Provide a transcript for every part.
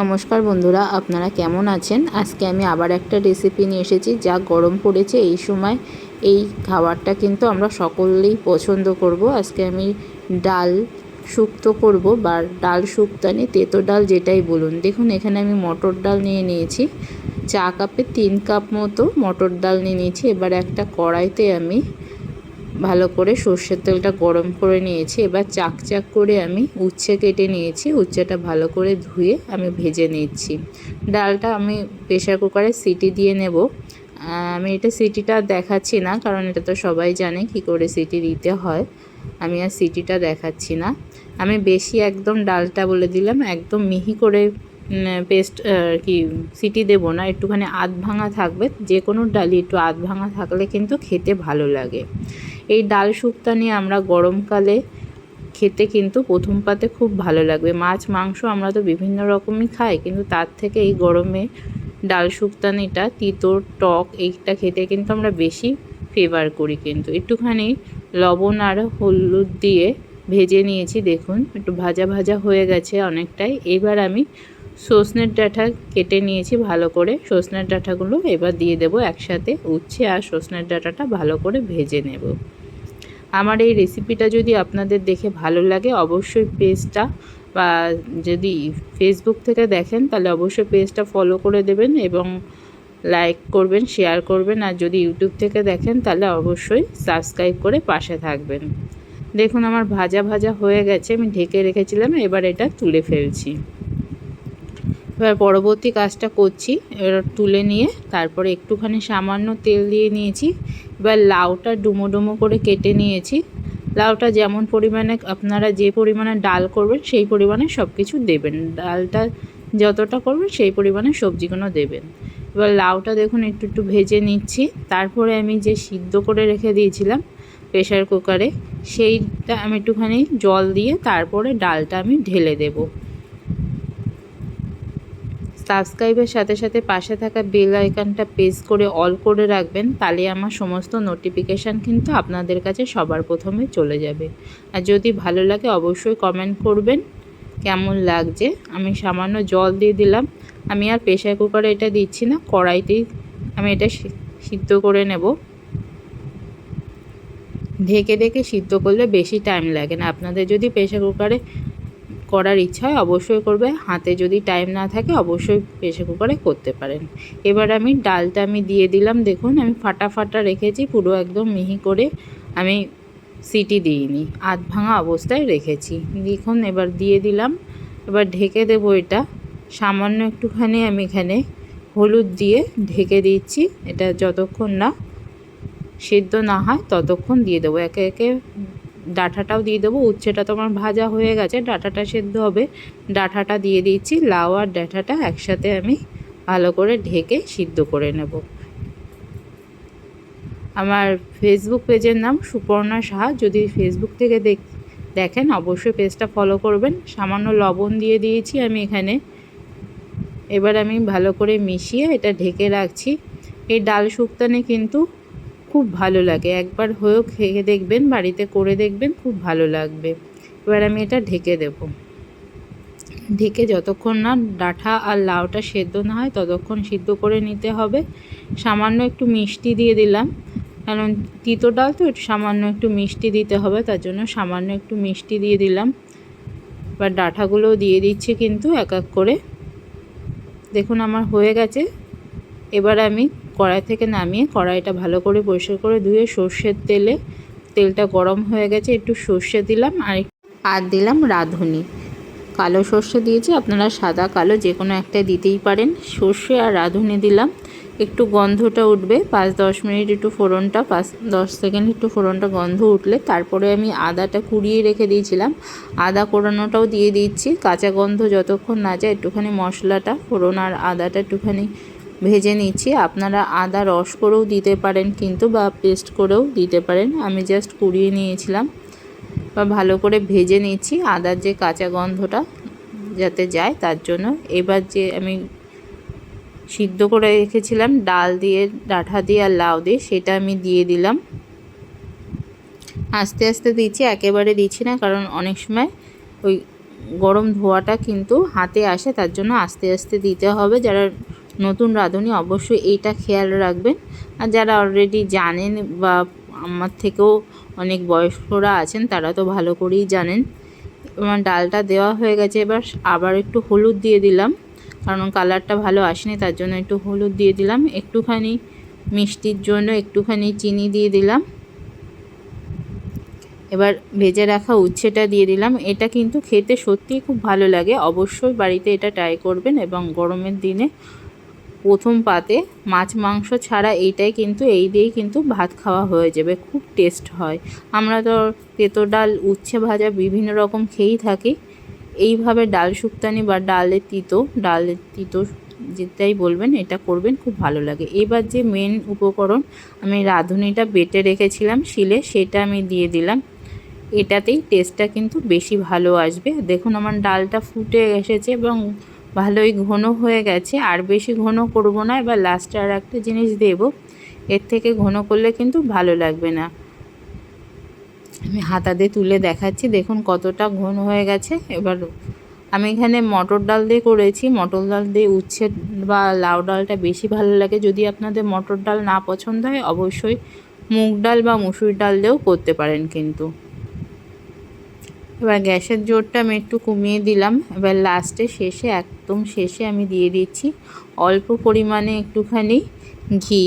নমস্কার বন্ধুরা, আপনারা কেমন আছেন? আজকে আমি আবার একটা রেসিপি নিয়ে এসেছি যা গরম পড়েছে এই সময়। এই খাবারটা কিন্তু আমরা সকলেই পছন্দ করব। আজকে আমি ডাল শুক্তো করব বা ডাল শুক্তানি তেতো ডাল যেটাই বলুন। দেখুন, এখানে আমি মটর ডাল নিয়ে নিয়েছি। চা কাপে তিন কাপ মতো মটর ডাল নিয়ে নিয়েছি। এবার একটা কড়াইতে আমি ভালো করে সর্ষের তেলটা গরম করে নিয়েছি। এবার চাক চাক করে আমি উচ্ছে কেটে নিয়েছি। উচ্ছেটা ভালো করে ধুয়ে আমি ভেজে নিচ্ছি। ডালটা আমি প্রেশার কুকারে সিটি দিয়ে নেব। আমি এটা সিটিটা দেখাচ্ছি না, কারণ এটা তো সবাই জানে কি করে সিটি দিতে হয়। আমি আর সিটিটা দেখাচ্ছি না। আমি বেশি একদম ডালটা বলে দিলাম, একদম মিহি করে পেস্ট আর কি, সিটি দেবো না, একটুখানি আধ ভাঙা থাকবে, যে কোনো ডালই একটু আধ ভাঙা থাকলে কিন্তু খেতে ভালো লাগে। এই ডাল শুক্তা নিয়ে আমরা গরমকালে খেতে কিন্তু প্রথম পাতে খুব ভালো লাগবে। মাছ, মাংস আমরা তো বিভিন্ন রকমই খাই, কিন্তু তার থেকে এই গরমে ডাল শুক্তানিটা তিতো টক, এইটা খেতে কিন্তু আমরা বেশি ফেভার করি কিন্তু। একটুখানি লবণ আর হলুদ দিয়ে ভেজে নিয়েছি, দেখুন, একটু ভাজা ভাজা হয়ে গেছে অনেকটাই। এবার আমি সজনের ডাঁটা কেটে নিয়েছি ভালো করে। সজনের ডাঁটাগুলো এবার দিয়ে দেবো একসাথে উচ্ছে আর সজনের ডাঁটাটা ভালো করে ভেজে নেব। আমার এই রেসিপিটা যদি আপনাদের দেখে ভালো লাগে, অবশ্যই পেজটা বা যদি ফেসবুক থেকে দেখেন, তাহলে অবশ্যই পেজটা ফলো করে দেবেন এবং লাইক করবেন শেয়ার করবেন। আর যদি ইউটিউব থেকে দেখেন, তাহলে অবশ্যই সাবস্ক্রাইব করে পাশে থাকবেন। দেখুন, আমার ভাজা ভাজা হয়ে গেছে, আমি ঢেকে রেখেছিলাম, এবার এটা তুলে ফেলছি। এবার পরবর্তী কাজটা করছি। এবার তুলে নিয়ে তারপরে একটুখানি সামান্য তেল দিয়ে নিয়েছি। এবার লাউটা ডুমো ডুমো করে কেটে নিয়েছি। লাউটা যেমন পরিমাণে আপনারা যে পরিমাণে ডাল করবেন, সেই পরিমাণে সব কিছু দেবেন। ডালটা যতটা করবেন, সেই পরিমাণে সবজিগুলো দেবেন। এবার লাউটা দেখুন একটু একটু ভেজে নিচ্ছি। তারপরে আমি যে সিদ্ধ করে রেখে দিয়েছিলাম প্রেশার কুকারে, সেইটা আমি একটুখানি জল দিয়ে তারপরে ডালটা আমি ঢেলে দেবো। সাবস্ক্রাইবের সাথে সাথে পাশে থাকা বেল আইকনটা প্রেস করে অল করে রাখবেন, তাহলে আমার সমস্ত নোটিফিকেশান কিন্তু আপনাদের কাছে সবার প্রথমে চলে যাবে। আর যদি ভালো লাগে অবশ্যই কমেন্ট করবেন, কেমন লাগছে? আমি সামান্য জল দিয়ে দিলাম। আমি আর প্রেশার কুকারে এটা দিচ্ছি না, কড়াইতেই আমি এটা সিদ্ধ করে নেব। ঢেকে ঢেকে সিদ্ধ করলে বেশি টাইম লাগে না। আপনাদের যদি প্রেশার কুকারে করার ইচ্ছা হয় অবশ্যই করবে। হাতে যদি টাইম না থাকে অবশ্যই প্রেশার কুকারে করতে পারেন। এবার আমি ডালটা আমি দিয়ে দিলাম। দেখুন, আমি ফাটা ফাটা রেখেছি, পুরো একদম মিহি করে আমি সিটি দিইনি। আধ ভাঙা অবস্থায় রেখেছি। দেখুন, এবার দিয়ে দিলাম। এবার ঢেকে দেবো এটা। সামান্য একটুখানি আমি এখানে হলুদ দিয়ে ঢেকে দিচ্ছি। এটা যতক্ষণ না সিদ্ধ না হয় ততক্ষণ দিয়ে দেবো। একে একে ডাঁটাটাও দিয়ে দেবো, উচ্ছেটা তোমার ভাজা হয়ে গেছে, ডাঁটাটা সেদ্ধ হবে। ডাঁটাটা দিয়ে দিচ্ছি, লাউ আর ডাঁটাটা একসাথে আমি ভালো করে ঢেকে সিদ্ধ করে নেব। আমার ফেসবুক পেজের নাম সুপর্ণা সাহা, যদি ফেসবুক থেকে দেখ, দেখেন অবশ্যই পেজটা ফলো করবেন। সামান্য লবণ দিয়ে দিয়েছি আমি এখানে। এবার আমি ভালো করে মিশিয়ে এটা ঢেকে রাখছি। এই ডাল শুক্তানে কিন্তু খুব ভালো লাগে। একবার হয়েও খেয়ে দেখবেন, বাড়িতে করে দেখবেন, খুব ভালো লাগবে। এবার আমি এটা ঢেকে দেব। ঢেকে যতক্ষণ না ডাঁটা আর লাউটা সেদ্ধ না হয়, ততক্ষণ সিদ্ধ করে নিতে হবে। সামান্য একটু মিষ্টি দিয়ে দিলাম। কারণ তিতো ডাল তো একটু সামান্য একটু মিষ্টি দিতে হবে, তার জন্য সামান্য একটু মিষ্টি দিয়ে দিলাম। এবার ডাঁটাগুলোও দিয়ে দিচ্ছি কিন্তু এক এক করে। দেখুন আমার হয়ে গেছে। এবার আমি কড়াই থেকে নামিয়ে কড়াইটা ভালো করে পরিষ্কার করে ধুয়ে সর্ষের তেলে তেলটা গরম হয়ে গেছে, একটু সর্ষে দিলাম আর আর দিলাম রাঁধুনি। কালো সর্ষে দিয়েছি, আপনারা সাদা, কালো যে কোনো একটা দিতেই পারেন। সর্ষে আর রাঁধুনি দিলাম, একটু গন্ধটা উঠবে, পাঁচ দশ মিনিট একটু ফোড়নটা, পাঁচ দশ সেকেন্ড একটু ফোড়নটা গন্ধ উঠলে তারপরে আমি আদাটা কুড়িয়ে রেখে দিয়েছিলাম। আদা কোড়ানোটাও দিয়ে দিচ্ছি, কাঁচা গন্ধ যতক্ষণ না যায় একটুখানি মশলাটা, ফোড়ন আর আদাটা একটুখানি ভেজে নিচ্ছি। আপনারা আদা, রস করেও দিতে পারেন কিন্তু বা পেস্ট করেও দিতে পারেন। আমি জাস্ট কুড়িয়ে নিয়েছিলাম বা ভালো করে ভেজে নিচ্ছি আদার যে কাঁচা গন্ধটা যাতে যায় তার জন্য। এবার যে আমি সিদ্ধ করে রেখেছিলাম ডাল দিয়ে ডাঁটা দিয়ে আর লাউ দিয়ে সেটা আমি দিয়ে দিলাম। আস্তে আস্তে দিচ্ছি, একেবারে দিচ্ছি না কারণ অনেক সময় ওই গরম ধোয়াটা কিন্তু হাতে আসে তার জন্য আস্তে আস্তে দিতে হবে। যারা নতুন রাঁধুনি অবশ্যই এইটা খেয়াল রাখবেন। আর যারা অলরেডি জানেন বা আমার থেকেও অনেক বয়স্করা আছেন, তারা তো ভালো করেই জানেন। আমার ডালটা দেওয়া হয়ে গেছে, এবার আবার একটু হলুদ দিয়ে দিলাম। কারণ কালারটা ভালো আসেনি, তার জন্য একটু হলুদ দিয়ে দিলাম। একটুখানি মিষ্টির জন্য একটুখানি চিনি দিয়ে দিলাম। এবার ভেজে রাখা উচ্ছেটা দিয়ে দিলাম। এটা কিন্তু খেতে সত্যিই খুব ভালো লাগে। অবশ্যই বাড়িতে এটা ট্রাই করবেন এবং গরমের দিনে প্রথম পাতে মাছ, মাংস ছাড়া এইটাই কিন্তু, এই দিয়েই কিন্তু ভাত খাওয়া হয়ে যাবে। খুব টেস্ট হয়। আমরা তো তেতো ডাল, উচ্ছে ভাজা বিভিন্ন রকম খেয়েই থাকি। এইভাবে ডাল শুক্তানি বা ডালের তিতো ডালের তিতো যেটাই বলবেন, এটা করবেন, খুব ভালো লাগে। এবার যে মেন উপকরণ, আমি রাঁধুনিটা বেটে রেখেছিলাম শিলে, সেটা আমি দিয়ে দিলাম। এটাতেই টেস্টটা কিন্তু বেশি ভালো আসবে। দেখুন, আমার ডালটা ফুটে এসেছে এবং ভালোই ঘন হয়ে গেছে। আর বেশি ঘন করব না, এবার লাস্টে আর একটা জিনিস দেব। এর থেকে ঘন করলে কিন্তু ভালো লাগবে না। আমি হাতা দিয়ে তুলে দেখাচ্ছি, দেখুন কতটা ঘন হয়ে গেছে। এবার আমি এখানে মটর ডাল দিয়ে করেছি। মটর ডাল দিয়ে উচ্ছে বা লাউ ডালটা বেশি ভালো লাগে। যদি আপনাদের মটর ডাল না পছন্দ হয়, অবশ্যই মুগ ডাল বা মুসুর ডাল দিয়েও করতে পারেন কিন্তু। এবার গ্যাসের জোরটা আমি একটু কমিয়ে দিলাম। এবার লাস্টে শেষে, একদম শেষে আমি দিয়ে দিচ্ছি অল্প পরিমাণে একটুখানি ঘি।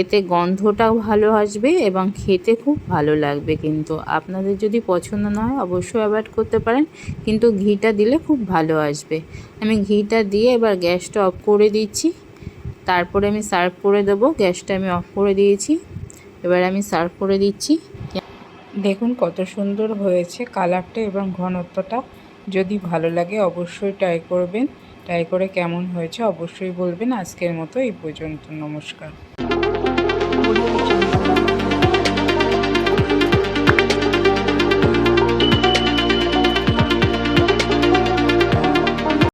এতে গন্ধটাও ভালো আসবে এবং খেতে খুব ভালো লাগবে কিন্তু। আপনাদের যদি পছন্দ না হয় অবশ্যই অ্যাভয়েড করতে পারেন, কিন্তু ঘিটা দিলে খুব ভালো আসবে। আমি ঘিটা দিয়ে এবার গ্যাসটা অফ করে দিচ্ছি। তারপরে আমি সার্ভ করে দেবো। গ্যাসটা আমি অফ করে দিয়েছি। এবার আমি সার্ভ করে দিচ্ছি। দেখুন কত সুন্দর হয়েছে কালারটা এবং ঘনত্বটা। যদি ভালো লাগে অবশ্যই ট্রাই করবেন। ট্রাই করে কেমন হয়েছে অবশ্যই বলবেন। আজকের মতো এই পর্যন্ত। নমস্কার.